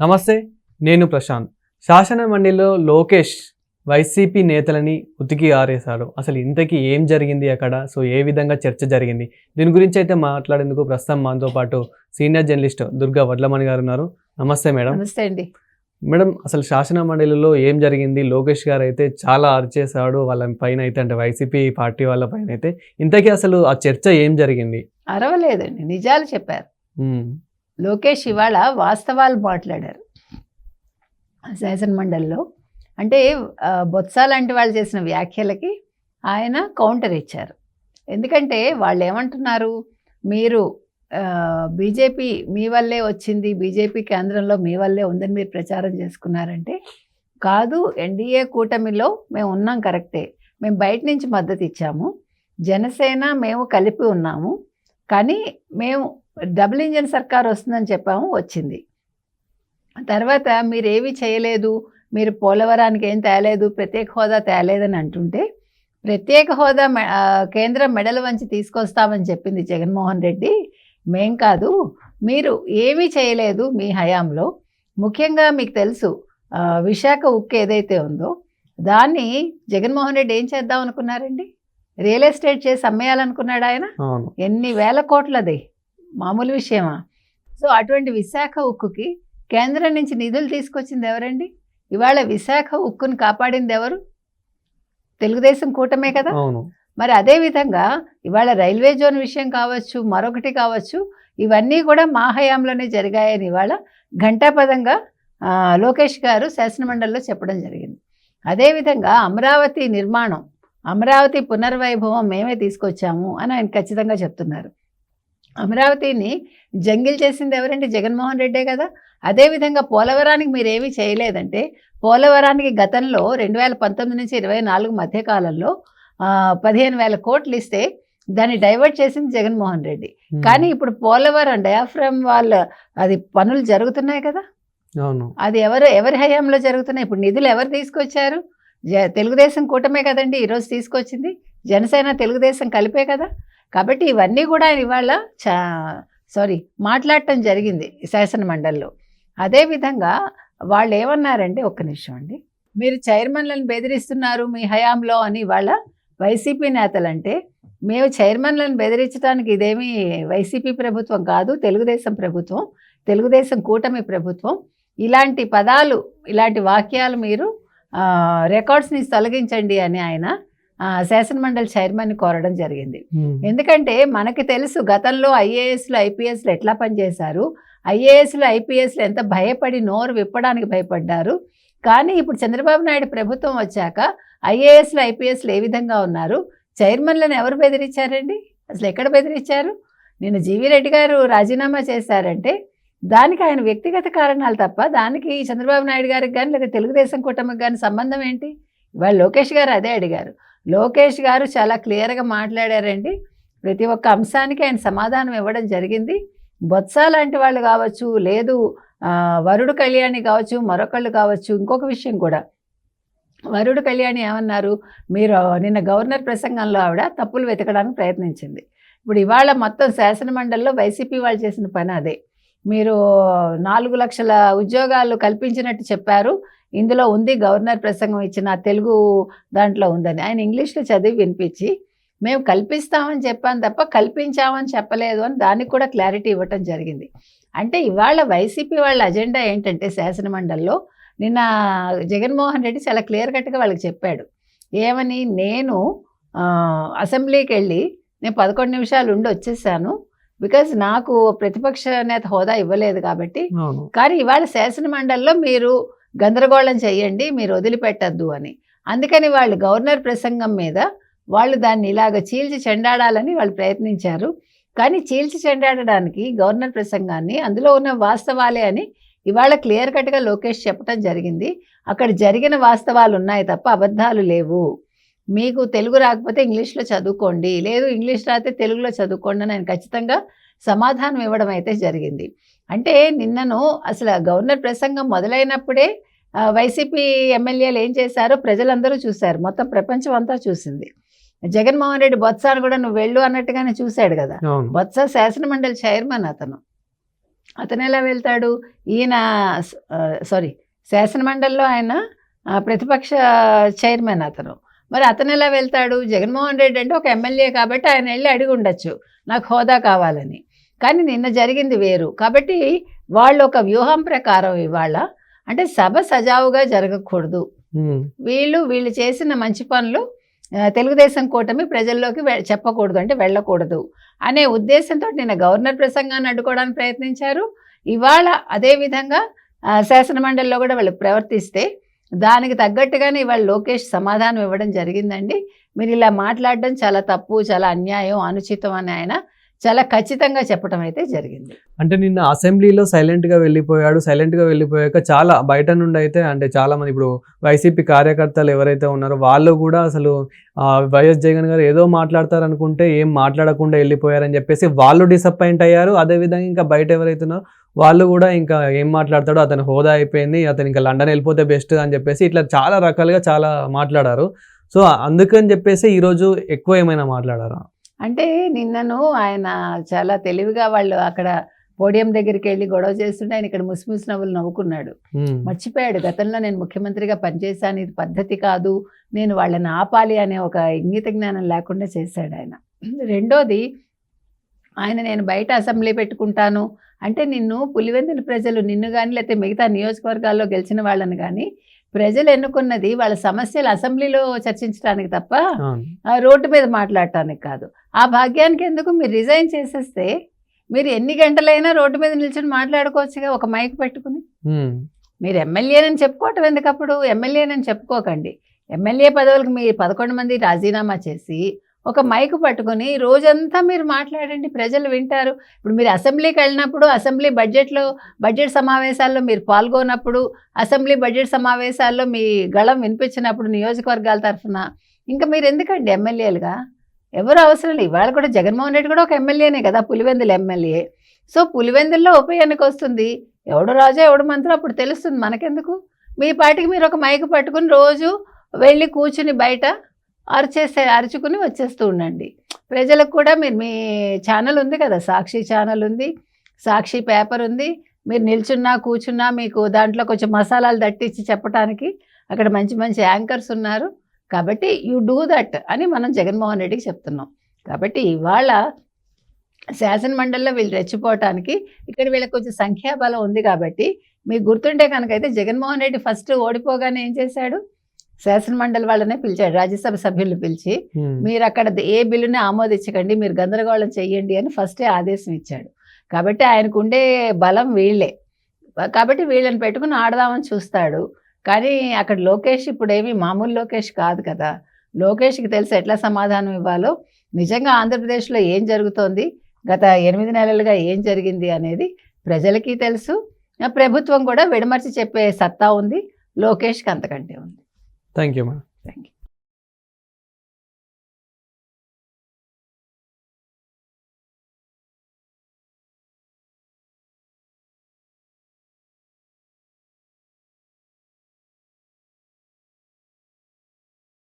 నమస్తే నేను ప్రశాంత్. శాసన మండలిలో లోకేష్ వైసీపీ నేతలని ఉతికి ఆరేశాడు. అసలు ఇంతకీ ఏం జరిగింది అక్కడ? సో ఏ విధంగా చర్చ జరిగింది? దీని గురించి అయితే మాట్లాడేందుకు ప్రస్తుతం మనతో పాటు సీనియర్ జర్నలిస్ట్ దుర్గా వడ్లమణి గారు ఉన్నారు. నమస్తే మేడం. నమస్తే అండి. మేడం అసలు శాసన మండలిలో ఏం జరిగింది? లోకేష్ గారు అయితే చాలా అరిచేశాడు. వాళ్ళ పైన అయితే అంటే వైసీపీ పార్టీ వాళ్ళ పైన అయితే. ఇంతకీ అసలు ఆ చర్చ ఏం జరిగింది? అరవలేదండి. నిజాలు చెప్పారు. లోకేష్ ఇవాళ వాస్తవాలు మాట్లాడారు. శాసన మండలిలో. అంటే బొత్స లాంటి వాళ్ళు చేసిన వ్యాఖ్యలకి ఆయన కౌంటర్ ఇచ్చారు. ఎందుకంటే వాళ్ళు ఏమంటున్నారు మీరు బీజేపీ మీ వల్లే వచ్చింది బీజేపీ కేంద్రంలో మీ వల్లే ఉందని మీరు ప్రచారం చేసుకున్నారంటే కాదు ఎన్డీఏ కూటమిలో మేము ఉన్నాం కరెక్టే. మేము బయట నుంచి మద్దతు ఇచ్చాము. జనసేన మేము కలిపి ఉన్నాము. కానీ మేము డబుల్ ఇంజన్ సర్కార్ వస్తుందని చెప్పాము వచ్చింది. తర్వాత మీరు ఏవి చేయలేదు మీరు పోలవరానికి ఏం తేలేదు ప్రత్యేక హోదా తేలేదని అంటుంటే ప్రత్యేక హోదా కేంద్రం మెడలు వంచి తీసుకొస్తామని చెప్పింది జగన్మోహన్ రెడ్డి. మేం కాదు మీరు ఏమీ చేయలేదు మీ హయాంలో. ముఖ్యంగా మీకు తెలుసు విశాఖ ఉక్కు ఏదైతే ఉందో దాన్ని జగన్మోహన్ రెడ్డి ఏం చేద్దాం అనుకున్నారండి? రియల్ ఎస్టేట్ చేసి అమ్మేయాలనుకున్నాడు ఆయన? ఎన్ని వేల కోట్లది. మామూలు విషయమా? సో అటువంటి విశాఖ ఉక్కుకి కేంద్రం నుంచి నిధులు తీసుకొచ్చింది ఎవరండి? ఇవాళ విశాఖ ఉక్కుని కాపాడింది ఎవరు? తెలుగుదేశం కూటమే కదా? అవును. మరి అదే విధంగా ఇవాళ రైల్వే జోన్ విషయం కావచ్చు మరొకటి కావచ్చు ఇవన్నీ కూడా మా హయాంలోనే జరిగాయని ఇవాళ ఘంటాపదంగా లోకేష్ గారు శాసనమండలిలో చెప్పడం జరిగింది. అదేవిధంగా అమరావతి నిర్మాణం అమరావతి పునర్వైభవం మేమే తీసుకొచ్చాము అని ఆయన ఖచ్చితంగా చెప్తున్నారు. అమరావతిని జంగిల్ చేసింది ఎవరండి జగన్మోహన్ రెడ్డే కదా. అదేవిధంగా పోలవరానికి మీరు ఏమీ చేయలేదంటే పోలవరానికి గతంలో రెండు వేల పంతొమ్మిది నుంచి ఇరవై నాలుగు మధ్య కాలంలో ఆ, పదిహేను వేల కోట్లు ఇస్తే దాన్ని డైవర్ట్ చేసింది జగన్మోహన్ రెడ్డి. కానీ ఇప్పుడు పోలవరం డయాఫ్రమ్ వాళ్ళ అది పనులు జరుగుతున్నాయి కదా. అవును. అది ఎవరు ఎవరి హయాంలో జరుగుతున్నాయి? ఇప్పుడు నిధులు ఎవరు తీసుకొచ్చారు? తెలుగుదేశం కూటమే కదండి ఈరోజు తీసుకొచ్చింది. జనసేన తెలుగుదేశం కలిపే కదా. కాబట్టి ఇవన్నీ కూడా ఆయన ఇవాళ చా సారీ మాట్లాడటం జరిగింది శాసన మండలిలో అదేవిధంగా వాళ్ళు ఏమన్నారంటే ఒక్క నిమిషం అండి. మీరు చైర్మన్లను బెదిరిస్తున్నారు మీ హయాంలో అని ఇవాళ వైసీపీ నేతలంటే మేము చైర్మన్లను బెదిరించడానికి ఇదేమీ వైసీపీ ప్రభుత్వం కాదు తెలుగుదేశం ప్రభుత్వం తెలుగుదేశం కూటమి ప్రభుత్వం. ఇలాంటి పదాలు ఇలాంటి వాక్యాలు మీరు రికార్డ్స్ని తొలగించండి అని ఆయన శాసనమండలి చైర్మన్ని కోరడం జరిగింది. ఎందుకంటే మనకి తెలుసు గతంలో ఐఏఎస్లు ఐపీఎస్లు ఎట్లా పనిచేశారు? ఐఏఎస్లు ఐపీఎస్లు ఎంత భయపడి నోరు విప్పడానికి భయపడ్డారు? కానీ ఇప్పుడు చంద్రబాబు నాయుడు ప్రభుత్వం వచ్చాక ఐఏఎస్లు ఐపీఎస్లు ఏ విధంగా ఉన్నారు? చైర్మన్లను ఎవరు బెదిరించారండి? అసలు ఎక్కడ బెదిరించారు? నిన్న జీవీ రెడ్డి గారు రాజీనామా చేశారంటే దానికి ఆయన వ్యక్తిగత కారణాలు తప్ప దానికి చంద్రబాబు నాయుడు గారికి కానీ లేదా తెలుగుదేశం కూటమికి కానీ సంబంధం ఏంటి? ఇవాళ లోకేష్ గారు అదే అడిగారు. లోకేష్ గారు చాలా క్లియర్గా మాట్లాడారండి. ప్రతి ఒక్క అంశానికి ఆయన సమాధానం ఇవ్వడం జరిగింది. బొత్స లాంటి వాళ్ళు కావచ్చు లేదు వరుడు కళ్యాణి కావచ్చు మరొకళ్ళు కావచ్చు ఇంకొక విషయం కూడా. వరుడు కళ్యాణి ఏమన్నారు? మీరు నిన్న గవర్నర్ ప్రసంగంలో ఆవిడ తప్పులు వెతకడానికి ప్రయత్నించింది. ఇప్పుడు ఇవాళ మొత్తం శాసనమండలిలో వైసీపీ వాళ్ళు చేసిన పని అదే. మీరు నాలుగు లక్షల ఉద్యోగాలు కల్పించినట్టు చెప్పారు. ఇందులో ఉంది గవర్నర్ ప్రసంగం ఇచ్చిన తెలుగు దాంట్లో ఉందని. ఆయన ఇంగ్లీష్లో చదివి వినిపించి మేము కల్పిస్తామని చెప్పాను తప్ప కల్పించామని చెప్పలేదు అని దానికి కూడా క్లారిటీ ఇవ్వటం జరిగింది. అంటే ఇవాళ వైసీపీ వాళ్ళ అజెండా ఏంటంటే శాసనమండలిలో నిన్న జగన్మోహన్ రెడ్డి చాలా క్లియర్ కట్గా వాళ్ళకి చెప్పాడు. ఏమని? నేను అసెంబ్లీకి వెళ్ళి నేను పదకొండు నిమిషాలు ఉండి వచ్చేసాను. బికాజ్ నాకు ప్రతిపక్ష నేత హోదా ఇవ్వలేదు కాబట్టి. కానీ ఇవాళ శాసనమండలిలో మీరు గందరగోళం చేయండి మీరు వదిలిపెట్టద్దు అని. అందుకని వాళ్ళు గవర్నర్ ప్రసంగం మీద వాళ్ళు దాన్ని ఇలాగ చీల్చి చెండాడాలని వాళ్ళు ప్రయత్నించారు. కానీ చీల్చి చెండాడడానికి గవర్నర్ ప్రసంగాన్ని అందులో ఉన్న వాస్తవాలే అని ఇవాళ క్లియర్ కట్గా లోకేష్ చెప్పడం జరిగింది. అక్కడ జరిగిన వాస్తవాలు ఉన్నాయి తప్ప అబద్ధాలు లేవు. మీకు తెలుగు రాకపోతే ఇంగ్లీష్లో చదువుకోండి లేదు ఇంగ్లీష్ రాతే తెలుగులో చదువుకోండి అని ఆయన ఖచ్చితంగా సమాధానం ఇవ్వడం అయితే జరిగింది. అంటే నిన్నను అసలు గవర్నర్ ప్రసంగం మొదలైనప్పుడే వైసీపీ ఎమ్మెల్యేలు ఏం చేశారో ప్రజలందరూ చూశారు. మొత్తం ప్రపంచం అంతా చూసింది. జగన్మోహన్ రెడ్డి బొత్సాను కూడా నువ్వు వెళ్ళు అన్నట్టుగానే చూశాడు కదా. బొత్స శాసనమండలి చైర్మన్ అతను. అతను ఎలా వెళ్తాడు? ఈయన సారీ శాసనమండలిలో ఆయన ప్రతిపక్ష చైర్మన్ అతను. మరి అతను ఎలా వెళ్తాడు? జగన్మోహన్ రెడ్డి అంటే ఒక ఎమ్మెల్యే కాబట్టి ఆయన వెళ్ళి అడిగి ఉండొచ్చు. నాకు హోదా కావాలని. కానీ నిన్న జరిగింది వేరు. కాబట్టి వాళ్ళు ఒక వ్యూహం ప్రకారం ఇవాళ అంటే సభ సజావుగా జరగకూడదు. వీళ్ళు వీళ్ళు చేసిన మంచి పనులు తెలుగుదేశం కూటమి ప్రజల్లోకి చెప్పకూడదు అంటే వెళ్ళకూడదు అనే ఉద్దేశంతో నిన్న గవర్నర్ ప్రసంగాన్ని అడ్డుకోవడానికి ప్రయత్నించారు. ఇవాళ అదే విధంగా ఆ, శాసన మండలిలో కూడా వాళ్ళు ప్రవర్తిస్తే దానికి తగ్గట్టుగానే ఇవాళ లోకేష్ సమాధానం ఇవ్వడం జరిగిందండి. మీరు ఇలా మాట్లాడడం చాలా తప్పు చాలా అన్యాయం అనుచితం అని ఆయన చాలా ఖచ్చితంగా చెప్పడం అయితే జరిగింది. అంటే నిన్న అసెంబ్లీలో సైలెంట్గా వెళ్ళిపోయాడు. సైలెంట్గా వెళ్ళిపోయాక చాలా బయట నుండి అయితే అంటే చాలా మంది ఇప్పుడు వైసీపీ కార్యకర్తలు ఎవరైతే ఉన్నారో వాళ్ళు కూడా అసలు వైఎస్ జగన్ గారు ఏదో మాట్లాడతారు అనుకుంటే ఏం మాట్లాడకుండా వెళ్ళిపోయారని చెప్పేసి వాళ్ళు డిసప్పాయింట్ అయ్యారు. అదే విధంగా ఇంకా బయట ఎవరైతే వాళ్ళు కూడా ఇంకా ఏం మాట్లాడతాడో అతని హోదా అయిపోయింది. అతను ఇంకా లండన్ వెళ్ళిపోతే బెస్ట్ అని చెప్పేసి ఇట్లా చాలా రకాలుగా చాలా మాట్లాడారు. సో అందుకని చెప్పేసి ఈరోజు ఎక్కువ ఏమైనా మాట్లాడారా? అంటే నిన్నను ఆయన చాలా తెలివిగా వాళ్ళు అక్కడ పోడియం దగ్గరికి వెళ్ళి గొడవ చేస్తుంటే ఆయన ఇక్కడ ముసిముసి నవ్వులు నవ్వుకున్నాడు. మర్చిపోయాడు. గతంలో నేను ముఖ్యమంత్రిగా పనిచేశాను. ఇది పద్ధతి కాదు. నేను వాళ్ళని ఆపాలి అనే ఒక ఇంగిత జ్ఞానం లేకుండా చేశాడు ఆయన. రెండోది ఆయన నేను బయట అసెంబ్లీ పెట్టుకుంటాను. అంటే నిన్ను పులివెందుల ప్రజలు నిన్ను కానీ లేకపోతే మిగతా నియోజకవర్గాల్లో గెలిచిన వాళ్ళని కానీ ప్రజలు ఎన్నుకున్నది వాళ్ళ సమస్యలు అసెంబ్లీలో చర్చించడానికి తప్ప రోడ్డు మీద మాట్లాడటానికి కాదు. ఆ భాగ్యానికి ఎందుకు మీరు రిజైన్ చేసేస్తే మీరు ఎన్ని గంటలైనా రోడ్డు మీద నిల్చొని మాట్లాడుకోవచ్చుగా ఒక మైక్ పెట్టుకుని? మీరు ఎమ్మెల్యేనని చెప్పుకోవటం ఎందుకప్పుడు ఎమ్మెల్యేనని చెప్పుకోకండి. ఎమ్మెల్యే పదవులకు మీరు పదకొండు మంది రాజీనామా చేసి ఒక మైక్ పట్టుకొని రోజంతా మీరు మాట్లాడండి ప్రజలు వింటారు. ఇప్పుడు మీరు అసెంబ్లీకి వెళ్ళినప్పుడు అసెంబ్లీ బడ్జెట్లో బడ్జెట్ సమావేశాల్లో మీరు పాల్గొన్నప్పుడు అసెంబ్లీ బడ్జెట్ సమావేశాల్లో మీ గళం వినిపించినప్పుడు నియోజకవర్గాల తరఫున ఇంకా మీరు ఎందుకండి ఎమ్మెల్యేలుగా? ఎవరు అవసరం లేదు. ఇవాళ కూడా జగన్మోహన్ రెడ్డి కూడా ఒక ఎమ్మెల్యేనే కదా పులివెందుల ఎమ్మెల్యే. సో పులివెందుల్లో ఉప ఎన్నిక వస్తుంది. ఎవడు రాజా ఎవడు మంత్రి అప్పుడు తెలుస్తుంది మనకెందుకు? మీ పాటికి మీరు ఒక మైక్ పట్టుకుని రోజు వెళ్ళి కూర్చుని బయట అరిచేసే అరుచుకుని వచ్చేస్తూ ఉండండి. ప్రజలకు కూడా మీరు మీ ఛానల్ ఉంది కదా సాక్షి ఛానల్ ఉంది సాక్షి పేపర్ ఉంది. మీరు నిల్చున్నా కూర్చున్నా మీకు దాంట్లో కొంచెం మసాలాలు దట్టించి చెప్పడానికి అక్కడ మంచి మంచి యాంకర్స్ ఉన్నారు. కాబట్టి యూ డూ దట్ అని మనం జగన్మోహన్ రెడ్డికి చెప్తున్నాం. కాబట్టి ఇవాళ శాసనమండలిలో వీళ్ళు రెచ్చిపోవటానికి ఇక్కడ వీళ్ళకి కొంచెం సంఖ్యాబలం ఉంది కాబట్టి మీకు గుర్తుంటే కనుక అయితే జగన్మోహన్ రెడ్డి ఫస్ట్ ఓడిపోగానే ఏం చేశాడు? శాసన మండలి వాళ్ళనే పిలిచాడు రాజ్యసభ సభ్యులు పిలిచి. మీరు అక్కడ ఏ బిల్లుని ఆమోదించకండి మీరు గందరగోళం చెయ్యండి అని ఫస్టే ఆదేశం ఇచ్చాడు. కాబట్టి ఆయనకు ఉండే బలం వీళ్ళే. కాబట్టి వీళ్ళని పెట్టుకుని ఆడదామని చూస్తాడు. కానీ అక్కడ లోకేష్ ఇప్పుడు ఏమి మామూలు లోకేష్ కాదు కదా. లోకేష్కి తెలిసి ఎట్లా సమాధానం ఇవ్వాలో. నిజంగా ఆంధ్రప్రదేశ్లో ఏం జరుగుతోంది? గత ఎనిమిది నెలలుగా ఏం జరిగింది అనేది ప్రజలకి తెలుసు. ప్రభుత్వం కూడా విడమర్చి చెప్పే సత్తా ఉంది. లోకేష్కి అంతకంటే ఉంది. Thank you madam thank you